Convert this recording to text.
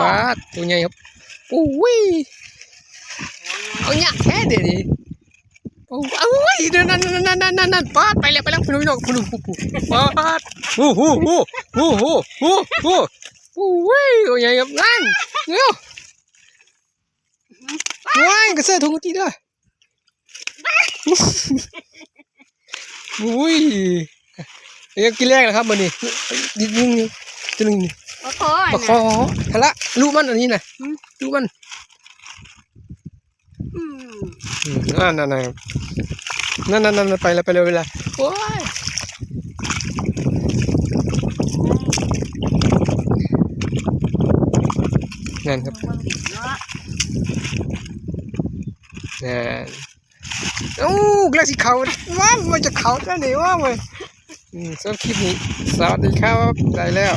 บาดตัวใหญ่ครับโอ้ยเอาเนี่ยแค่เดี๋ยวนี้โอ้เอาไว้เดี๋ยนั่นนั่นนั่นนั่นนั่นนั่นปาดไปแล้วไปแล้วพี่น้องพี่น้องพี่น้องปาดโอ้โหโอ้โหโอ้โหโอ้โหโอ้ยตัวใหญ่ครับนั่นเร็วว้ายกระเสือถุงตีด้วยอุ้ยเดี๋ยวกินแรกนะครับมันนี่นิดนึงตัวนึงนี่ มาพ่อปะคอฮะละลูกมันอันนี้นะลูกมันอืมอืมนั่นนั่นนั่นนั่นนั่นนั่นไปแล้วไปเลยเวลาโอ้ยนั่นครับเบิ่งดิเนาะนั่นโอ้กระสิเขาว้ามันจะเขาจะหนีว่าเว้ยอืมสำหรับคลิปนี้สวัสดีครับได้แล้ว